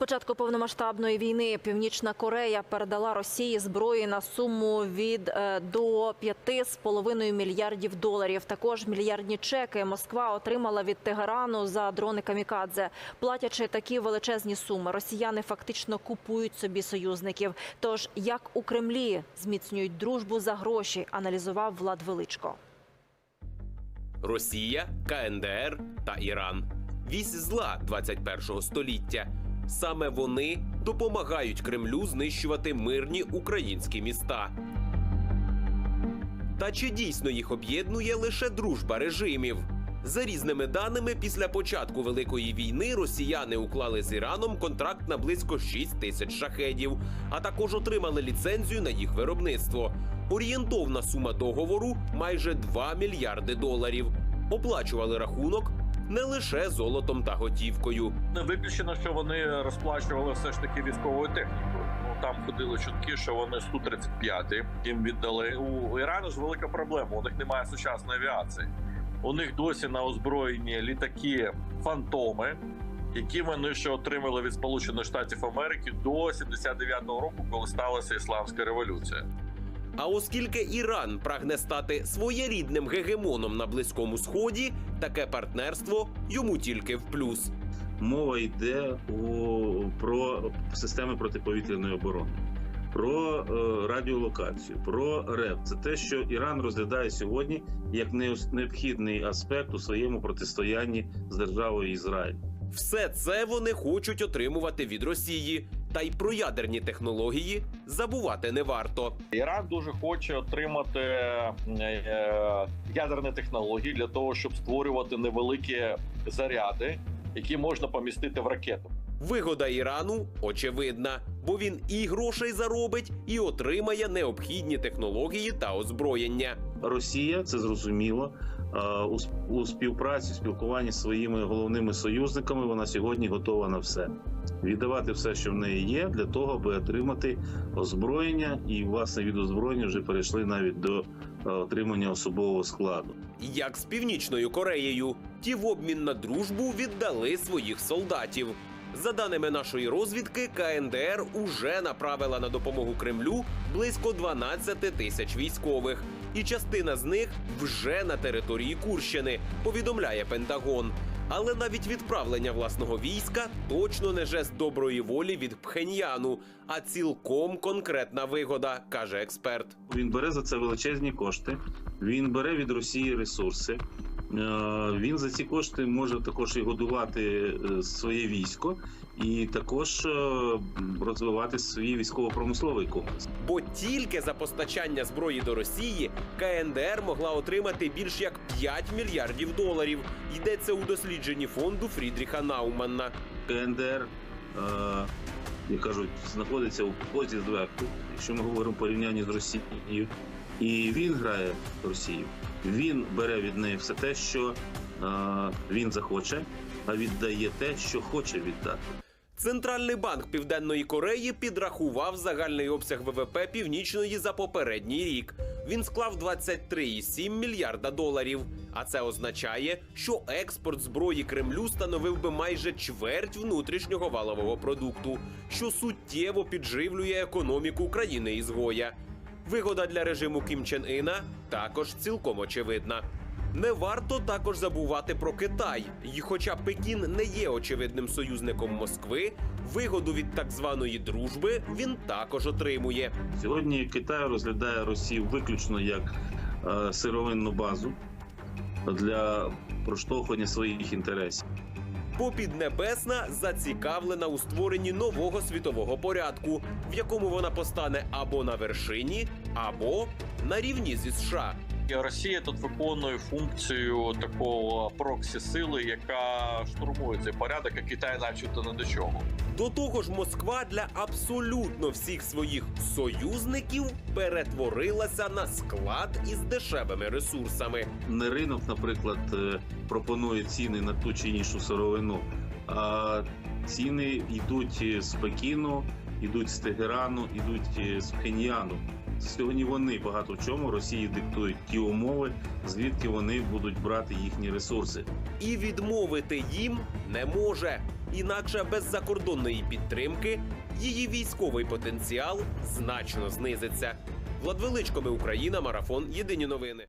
початку повномасштабної війни Північна Корея передала Росії зброї на суму від е, до 5,5 мільярдів доларів. Також мільярдні чеки Москва отримала від Тегерану за дрони камікадзе. Платячи такі величезні суми, росіяни фактично купують собі союзників. Тож як у Кремлі зміцнюють дружбу за гроші, аналізував Влад Величко. Росія, КНДР та Іран. Вісь зла 21-го століття. Саме вони допомагають Кремлю знищувати мирні українські міста. Та чи дійсно їх об'єднує лише дружба режимів? За різними даними, після початку Великої війни росіяни уклали з Іраном контракт на близько 6 тисяч шахедів, а також отримали ліцензію на їх виробництво. Орієнтовна сума договору майже 2 мільярди доларів. Оплачували рахунок не лише золотом та готівкою. Не виключено, що вони розплачували все ж таки військовою технікою. Ну там ходили чутки, що вони су 35 їм віддали. У Ірану ж велика проблема. У них немає сучасної авіації. У них досі на озброєнні літаки фантоми, які вони ще отримали від Сполучених Штатів Америки до 79-го року, коли сталася ісламська революція. А оскільки Іран прагне стати своєрідним гегемоном на Близькому Сході, таке партнерство йому тільки в плюс. мова йде у, про системи протиповітряної оборони, про е, радіолокацію, про РЕП. Це те, що Іран розглядає сьогодні як необхідний аспект у своєму протистоянні з державою Ізраїль. Все це вони хочуть отримувати від Росії. Та й про ядерні технології забувати не варто. Іран дуже хоче отримати е, е, ядерні технології для того, щоб створювати невеликі заряди, які можна помістити в ракету. Вигода Ірану очевидна, бо він і грошей заробить, і отримає необхідні технології та озброєння. Росія це зрозуміло у, співпраці, спілкуванні з своїми головними союзниками. Вона сьогодні готова на все віддавати все, що в неї є, для того, аби отримати озброєння, і власне від озброєння вже перейшли навіть до е, отримання особового складу. Як з Північною Кореєю, ті в обмін на дружбу віддали своїх солдатів. За даними нашої розвідки, КНДР уже направила на допомогу Кремлю близько 12 тисяч військових, і частина з них вже на території Курщини, повідомляє Пентагон. Але навіть відправлення власного війська точно не жест доброї волі від Пхеньяну, а цілком конкретна вигода, каже експерт. Він бере за це величезні кошти. Він бере від Росії ресурси. Е, Він за ці кошти може також і годувати е, своє військо, і також е, розвивати свій військово-промисловий комплекс. Бо тільки за постачання зброї до Росії КНДР могла отримати більш як 5 мільярдів доларів. Йдеться у дослідженні фонду Фрідріха Науманна. КНДР, як кажуть, знаходиться у позі зверху, якщо ми говоримо порівнянні з Росією, і він грає Росію. Він бере від неї все те, що е, він захоче, а віддає те, що хоче віддати. Центральний банк Південної Кореї підрахував загальний обсяг ВВП Північної за попередній рік. Він склав 23,7 мільярда доларів. А це означає, що експорт зброї Кремлю становив би майже чверть внутрішнього валового продукту, що суттєво підживлює економіку країни ізгоя. Вигода для режиму Кім Чен Іна також цілком очевидна. Не варто також забувати про Китай. І хоча Пекін не є очевидним союзником Москви, вигоду від так званої дружби він також отримує. Сьогодні Китай розглядає Росію виключно як е, сировинну базу для проштовхування своїх інтересів. Бо Піднебесна зацікавлена у створенні нового світового порядку, в якому вона постане або на вершині, або на рівні зі США. І Росія тут виконує функцію такого проксі сили, яка штурмує цей порядок, а Китай, начебто, не до чого. До того ж, Москва для абсолютно всіх своїх союзників перетворилася на склад із дешевими ресурсами. Не ринок, наприклад, е, пропонує ціни на ту чи іншу сировину, а ціни йдуть з Йдуть з Тегерану, йдуть е, з Пхеньяну. Сьогодні вони багато в чому Росії диктують ті умови, звідки вони будуть брати їхні ресурси. І відмовити їм не може. Інакше без закордонної підтримки її військовий потенціал значно знизиться. Влад Величко, ми Україна, марафон. Єдині новини.